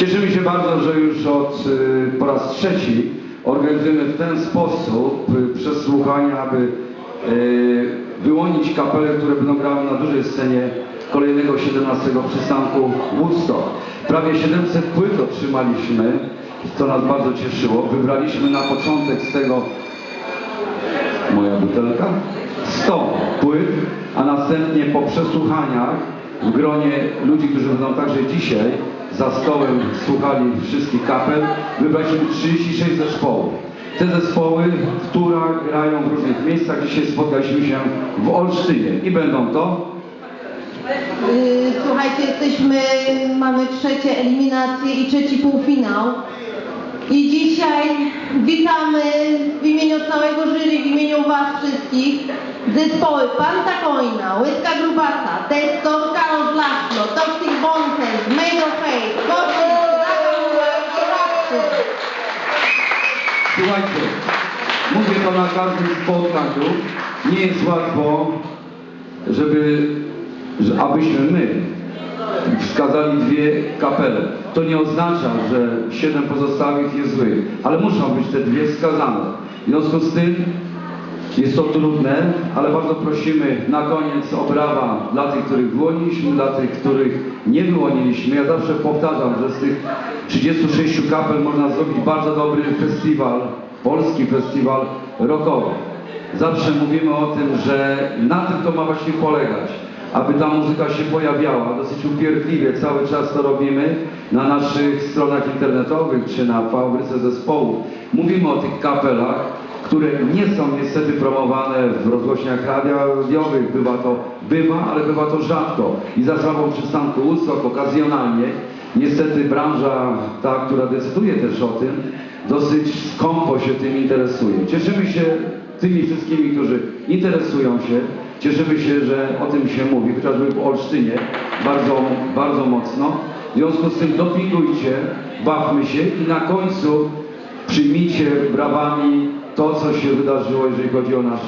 Cieszymy się bardzo, że już od y, po raz trzeci organizujemy w ten sposób y, przesłuchania, aby y, wyłonić kapele, które będą grały na dużej scenie kolejnego 17 przystanku Woodstock. Prawie 700 płyt otrzymaliśmy, co nas bardzo cieszyło. Wybraliśmy na początek z tego moja butelka, 100 płyt, a następnie po przesłuchaniach w gronie ludzi, którzy będą także dzisiaj za stołem słuchali wszystkich kapel, wybraliśmy 36 zespołów. Te zespoły, które grają w różnych miejscach, dzisiaj spotkaliśmy się w Olsztynie i będą to Yy, Słuchajcie, jesteśmy, mamy trzecie eliminacje i trzeci półfinał. I dzisiaj witamy w imieniu całego jury, w imieniu Was wszystkich zespoły Panta Coina, Łyska Grubasa, Testo, Karol Blaszno, Toxic Bontes, Made of Hate, Corruption. Słuchajcie, mówię to na każdym spotkaniu. Nie jest łatwo, żeby, że abyśmy my wskazali dwie kapele. To nie oznacza, że siedem pozostałych jest złych, ale muszą być te dwie wskazane. W związku z tym jest to trudne, ale bardzo prosimy na koniec o brawa dla tych, których wyłoniliśmy, dla tych, których nie wyłoniliśmy. Ja zawsze powtarzam, że z tych 36 kapel można zrobić bardzo dobry festiwal, polski festiwal rockowy. Zawsze mówimy o tym, że na tym to ma właśnie polegać, aby ta muzyka się pojawiała. Dosyć upierdliwie cały czas to robimy na naszych stronach internetowych czy na fabryce zespołów. Mówimy o tych kapelach, które nie są niestety promowane w rozgłośniach radiowych. Bywa to, bywa, ale bywa to rzadko. I za sprawą przystanku Woodstock okazjonalnie, niestety branża ta, która decyduje też o tym, dosyć skąpo się tym interesuje. Cieszymy się tymi wszystkimi, którzy interesują się. Cieszymy się, że o tym się mówi, chociażby w Olsztynie bardzo, bardzo mocno. W związku z tym dopingujcie, bawmy się i na końcu przyjmijcie brawami to, co się wydarzyło, jeżeli chodzi o nasz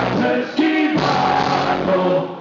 Let's keep on.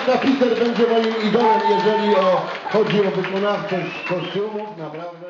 Dzisiaj wasz kapiter będzie moim idolem, jeżeli o, chodzi o wykonawczość kostiumów, naprawdę.